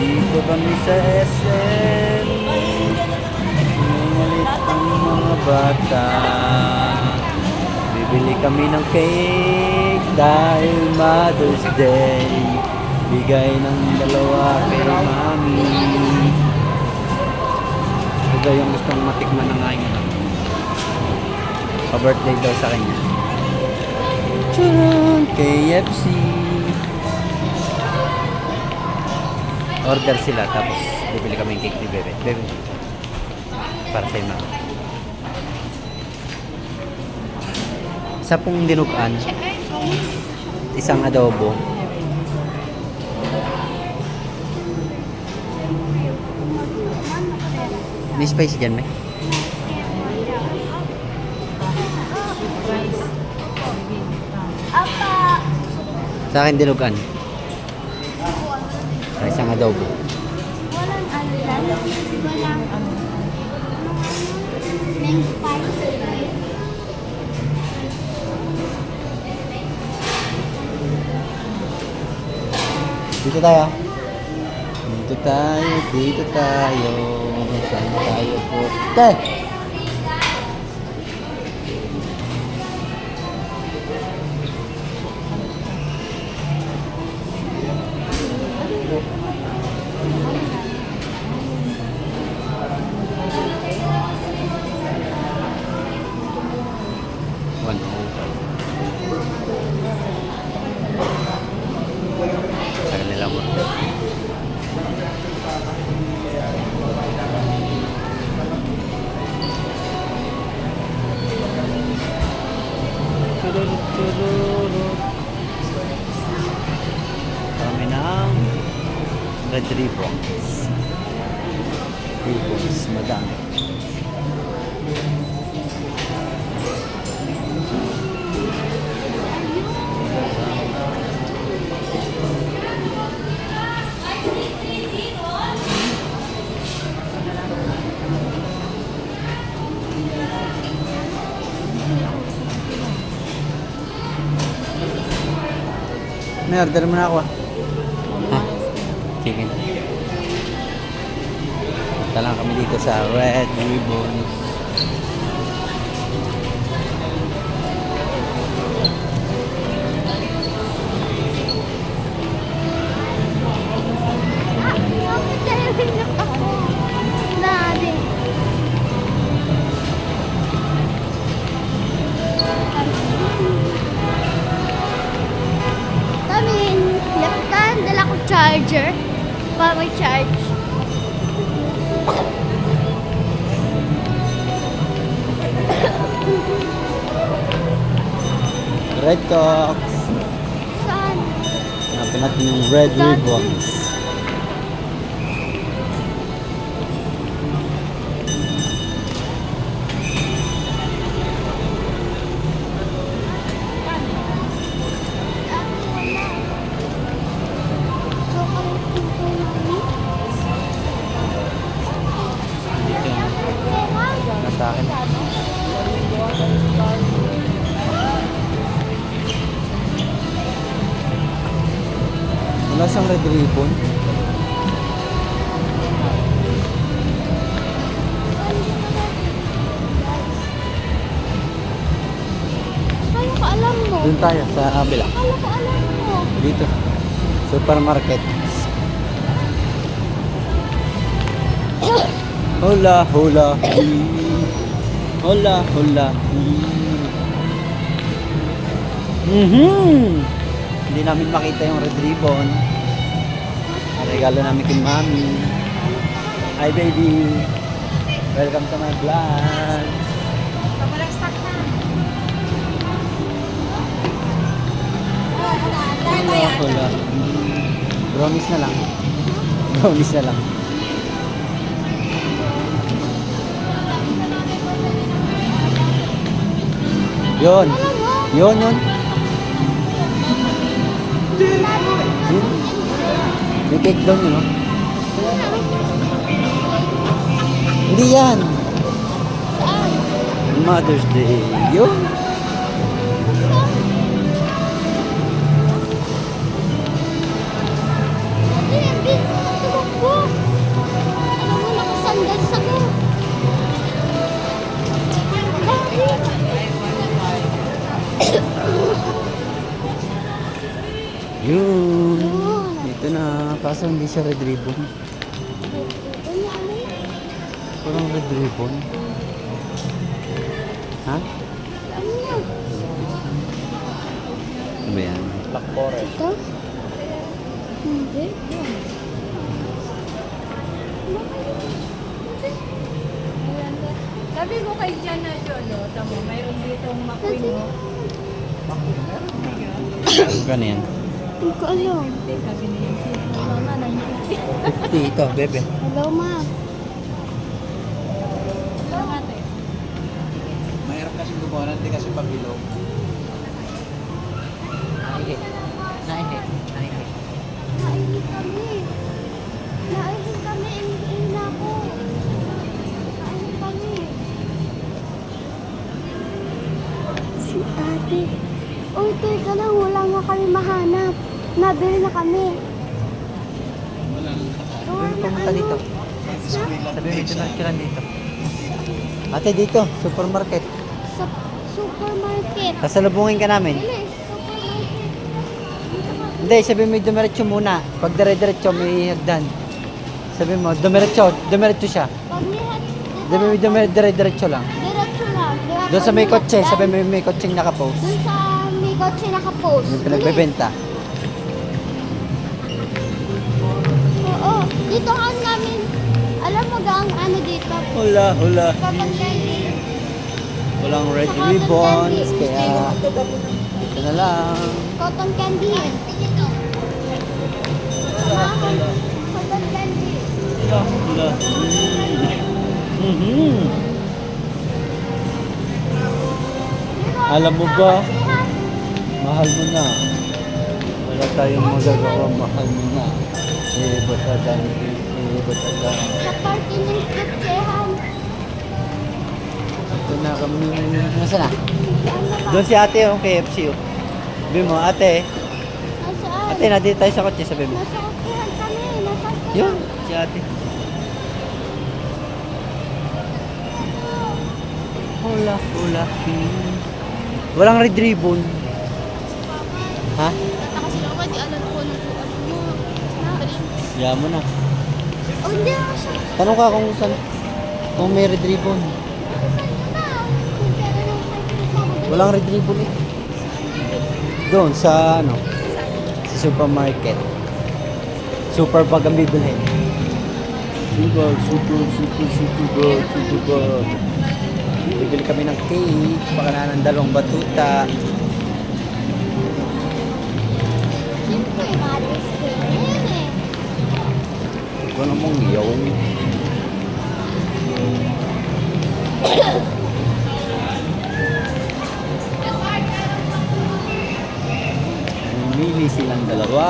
Dito kami sa SM. Sinungalit ang mga bata. Bibili kami ng cake dahil Mother's Day. Bigay ng dalawa kay Mami. Ito yung gustong matikman ng aking anak. Pa-birthday daw sa kanya. Tcharam! KFC! Order sila tapos bibili kami ng cake ni Bebe. Bebe. Para sa mama. Sa pong dinugan, isang adobo. May spice dyan, may? Sa akin dinugan. Isang adobo. Walang ano yan. Walang ano. Main. Dito tayo. Dito tayo, dito tayo. Saan tayo po? Te! One oh five. Sa kanila mo. Kami ng red ribbons. May order mo na ako ah. Ha? Chicken. Punta lang kami dito sa Red Ribbons. Red Ribbons. Tayo sa mo. Dito. Supermarket. Hola, hola. Hola, hola. Mhm. Hindi namin makita yung red ribbon. Regalo namin kay Mami. Hi, baby. Welcome to my vlog. Hola. Brownies na lang. Brownies na lang. Yun. Yun, yun. Yun. May cake down yun, no? Hindi yan. Mother's Day. Yun. Kaso hindi siya red ribbon. Ano ano? Parang red ribbon. Ha? Ano? Ano ba yan? Black forest. Ito? Hindi. Sabi ko kay Jan na Jolo, tamo, mayroon ditong makwing mo. Gano yan? Hindi ko alam. Sabi niya, ano 950. 50 ito, bebe. Hello, ma. Lang ate. Mahirap kasi gumawa, hindi kasi pabilog. Naihi. Naihi. Naihi. Naihi kami. Naihi kami. Inihin na ako. Naihi kami. Si ate. Uy, teka lang. Wala nga kami mahanap. Nabili na kami. Gawa na Pumunta ano? dito. Ha? Sabi mo dito na kiran dito. Ate, dito. Supermarket. Sa supermarket. Kasalubungin ka namin. Bilis, supermarket. Dito ka. Hindi, sabi mo dumiretso muna. Pag dire-diretso, may hagdan. Sabi mo, dumiretso. Dumiretso siya. Pag nihat, Sabi mo dire-diretso lang. diretso lang. Doon sa may kotse, sabi mo may kotseng nakapost. Doon sa may kotse nakapost. May pinagbebenta. Oo. Dito ang namin. Dito? Hula, hula. Cotton. Walang red Sa cotton ribbons, candy. kaya ito na lang. Cotton candy. Samahan. Cotton candy. Hula, hula. Mhm. Dito, Alam mo ba? Mahal mo na. Wala tayong magagawa, mahal mo na. Eh, bata dami, eh, bata dami. Sa parking ng Ito na kami. Nasaan na? Doon si ate yung KFC. Oh. Sabi mo, ate, Nasaan? ate, nandito tayo sa kotse, sabi mo. Nasa kotsehan kami. Nasa kotsehan. Yun, si ate. Hula, hula. Hmm. Walang red ribbon. Ha? Tataka sila ako, di alam ko ano po. Kaya mo na. Oh, hindi ako siya. Tanong ka kung saan, kung may red ribbon. Walang red ribbon eh. Doon sa ano, sa supermarket. Super bag ang bibilhin. Super, super, super, super bag, super bag. Bibili kami ng cake, baka na ng dalawang batuta. Ikaw namang yung. Umili silang dalawa.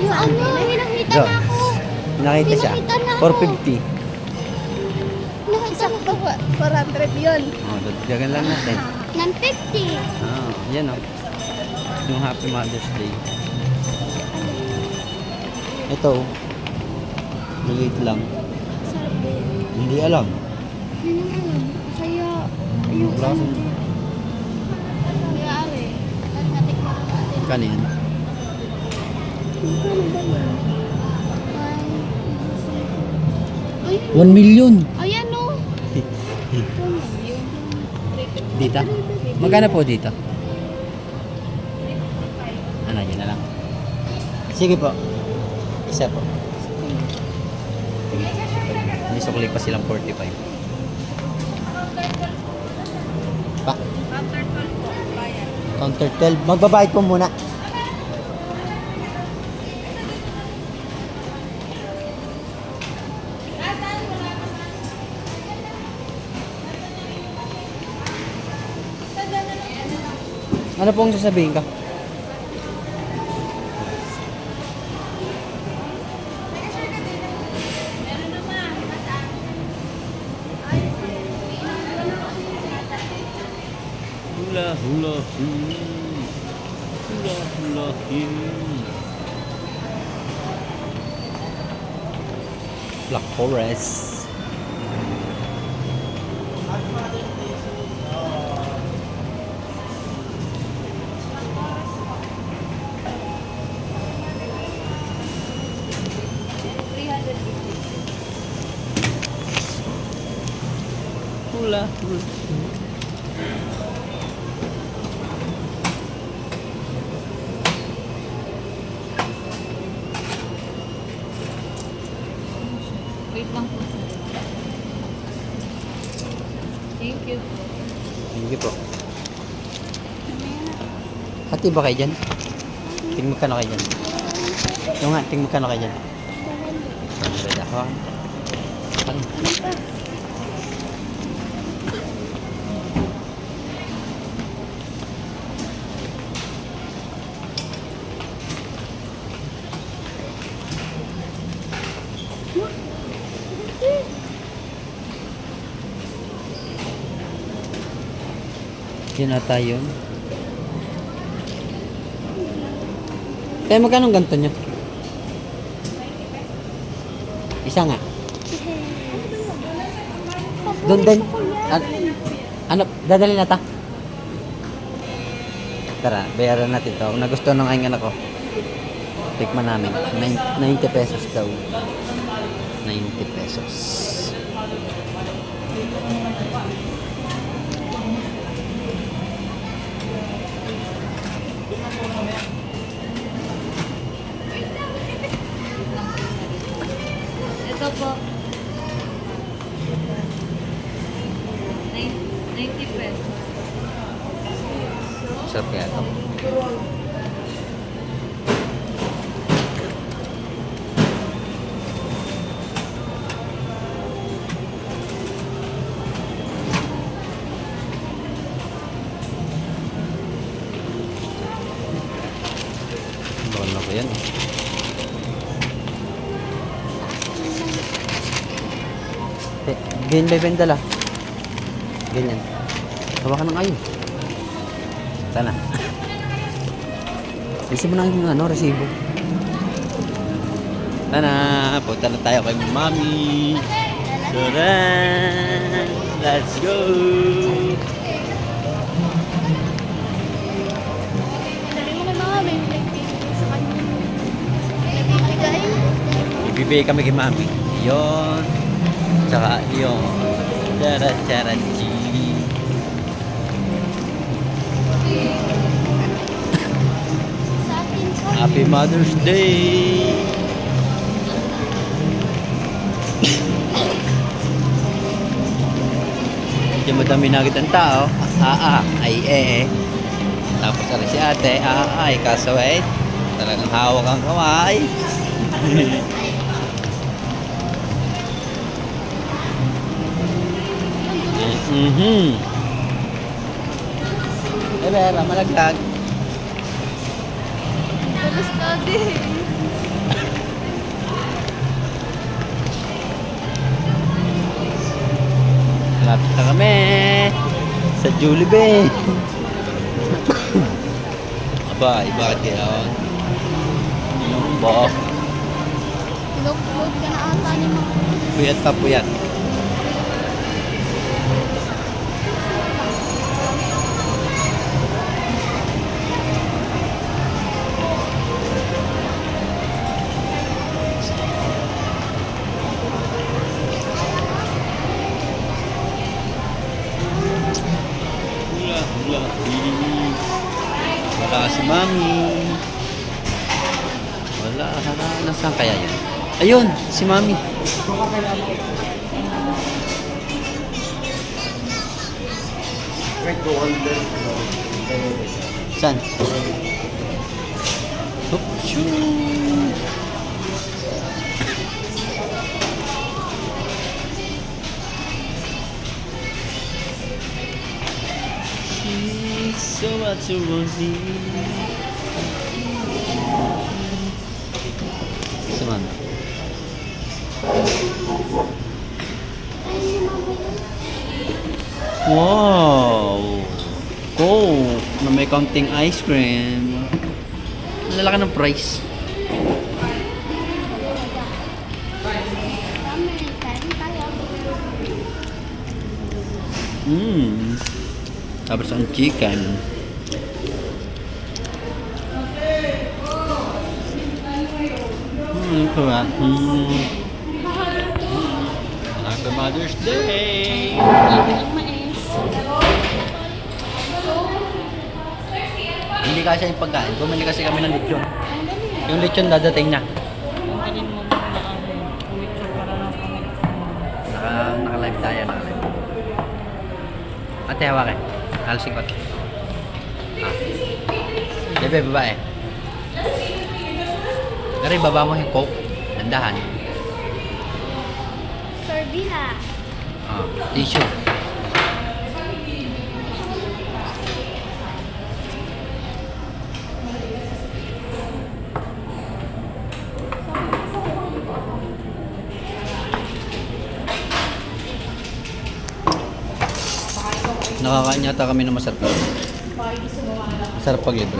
Yung ano, may nakita na ako. Nakita siya. Na ako. 450. Nakita ko ba? 400 yun. Oh, dagdagan lang natin. Ng 50. Ah, yan oh. Yung Happy Mother's Day. Ito. oh. Maliit lang. Sabi. Hindi alam. Ang alam. Kaya, yung Wala ano. akong- Kaya ari. Natikman natin. Kanin. One, Ayun. 1 million. Ayan o. Dito? Magkano po dito? Ano, yun na lang. Sige po. Isa po. Sige. May sukli pa silang 45. Pa? Counter 12 po, bayan. Counter 12. Magbabayad po muna. Ano pong sasabihin ka? hula hula hoo. Hula hula hoo. Black forest. Hula hula. Hati ba kayo dyan? Ka na kayo dyan. Yung nga, ka na kayo dyan. Pagod ako. Yun ata yun. Kaya magkano ganito nyo? Isa nga. Doon din. An ano, dadali na ta? Tara, bayaran natin to. Kung nagustuhan ng aking anak ko, tikman namin. Nin- 90 pesos daw. 90 pesos. Ito po. Nin- 90 pesos. Sarap kaya ito. Eh, Ganyan ba yung dala? Ganyan. Hawakan ng ayos. Sana. Isa mo na yung ano, resibo. Sana, punta na tayo kay Mami. Taran! Let's go! Ibibigay kami kay Mami. Yon. Tsaka yon. Tara, tara, chi. Sa atin pa. Happy Mother's Day! Medyo madami na kitang tao. Ah, ah, ay, eh, eh. Tapos ala si ate, ah, ah, ay, kaso eh, talagang hawak ang kamay. Mhm. Eh, Bella, malaglag. Dalas na din. Malapit na kami sa Jollibee. Aba, iba kaya? Yung ba? Look-look ka na ata ni mga. Puyat pa puyat. Hili. Wala si Mami. Wala, nasaan kaya yan? Ayun, si Mami. Saan? Hop, so much me. Ni mama yun. Wow! Coke na may counting ice cream. Lalaki ng price. Mmm. Tapos ang chicken. Hmm, ba? Hmm. Ako Mother's Day! Hindi kasi yung pagkain. Bumili kasi kami ng lechon. Yung lechon dadating na. Naka, naka-live tayo. Naka-live. Ate, hawakin. Halsikot. Ah. Bebe, babae. Pero ibaba mo yung coke. Nandahan. Sorbila. Ah, tissue. Nakakain yata kami ng masarap. Masarap pag libre.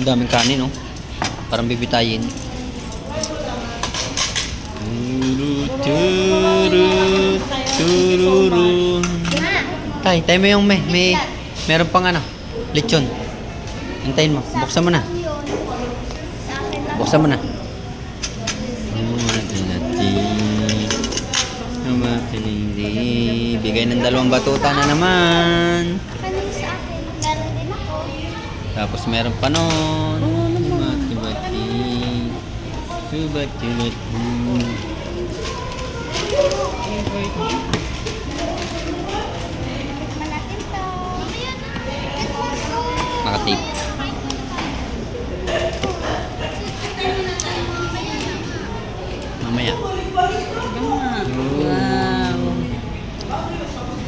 Ang daming kanin, no? Parang bibitayin. Tay, tay mo yung may, may, meron pang ano, lechon. Hintayin mo, buksan mo na. Buksan mo na. Bigay ng dalawang batuta na naman. Kanina sa akin. Meron din ako. Tapos meron pa nun. Bati-bati. Ko. Nakatape.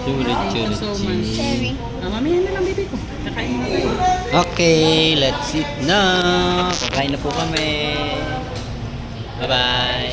Thank you so much. Ah, mamaya na lang, baby ko. Kakain na tayo. Okay, let's eat na. Kakain na po kami. Bye-bye.